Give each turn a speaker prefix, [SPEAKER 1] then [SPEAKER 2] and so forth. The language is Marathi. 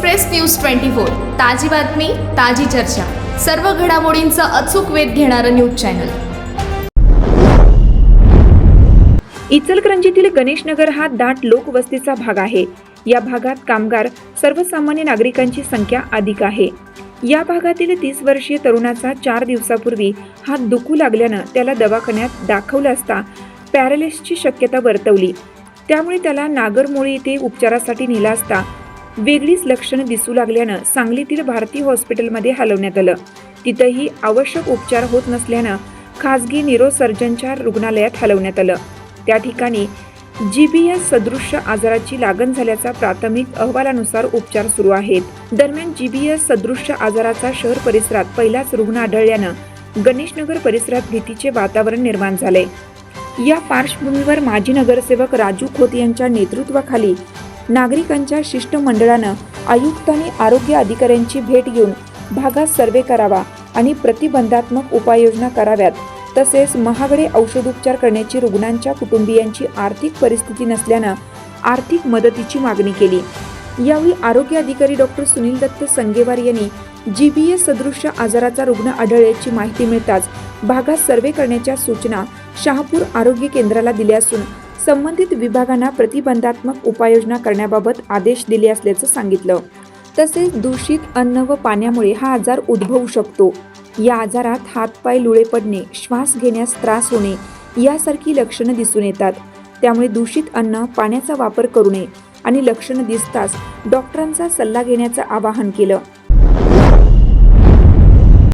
[SPEAKER 1] एक्सप्रेस न्यूज ट्वेंटी फोर ताजी बातमी ताजी चर्चा. सर्व घडामोडींचा अचूक वेध घेणारं न्यूज चॅनल.
[SPEAKER 2] इचलकरंजीतील गणेशनगर हा दाट लोकवस्तीचा भाग आहे. या भागात कामगार सर्वसामान्य नागरिकांची संख्या अधिक आहे. या भागातील तीस वर्षीय तरुणाचा चार दिवसापूर्वी हात दुखू लागल्यानं त्याला दवाखान्यात दाखवलं असता पॅरालिसची शक्यता वर्तवली. त्यामुळे त्याला नागरमोळी येथे उपचारासाठी नेला असता वेगळीच लक्षणं दिसू लागल्यानं सांगलीतील भारती हॉस्पिटलमध्ये हलवण्यात आलं. तिथंही आवश्यक उपचार होत नसल्यानं खासगी न्यूरोसर्जनच्या रुग्णालयात हलवण्यात आलं. त्या ठिकाणी जी बी एस सदृश्य आजाराची लागण झाल्याचा प्राथमिक अहवालानुसार उपचार सुरू आहेत. दरम्यान जी बी एस सदृश्य आजाराचा शहर परिसरात पहिलाच रुग्ण आढळल्यानं गणेशनगर परिसरात भीतीचे वातावरण निर्माण झाले या पार्श्वभूमीवर माजी नगरसेवक राजू खोत यांच्या नेतृत्वाखाली नागरिकांच्या शिष्टमंडळानं आयुक्तांनी आरोग्य अधिकाऱ्यांची भेट घेऊन भागात सर्वे करावा आणि प्रतिबंधात्मक उपाययोजना कराव्यात. तसेच महागडे औषधोपचार करण्याची रुग्णांच्या कुटुंबियांची आर्थिक परिस्थिती नसल्यानं आर्थिक मदतीची मागणी केली. यावेळी आरोग्य अधिकारी डॉक्टर सुनील दत्त संगेवार यांनी जी बी एस सदृश्य आजाराचा रुग्ण आढळल्याची माहिती मिळताच भागात सर्वे करण्याच्या सूचना शहापूर आरोग्य केंद्राला दिल्या असून संबंधित विभागांना प्रतिबंधात्मक उपाययोजना करण्याबाबत आदेश दिले असल्याचं सांगितलं. तसेच दूषित अन्न व पाण्यामुळे हा आजार उद्भवू शकतो. या आजारात हातपाय लुळे पडणे श्वास घेण्यास त्रास होणे यासारखी लक्षणं दिसून येतात. त्यामुळे दूषित अन्न पाण्याचा वापर करू नये आणि लक्षणं दिसताच डॉक्टरांचा सल्ला घेण्याचं आवाहन केलं.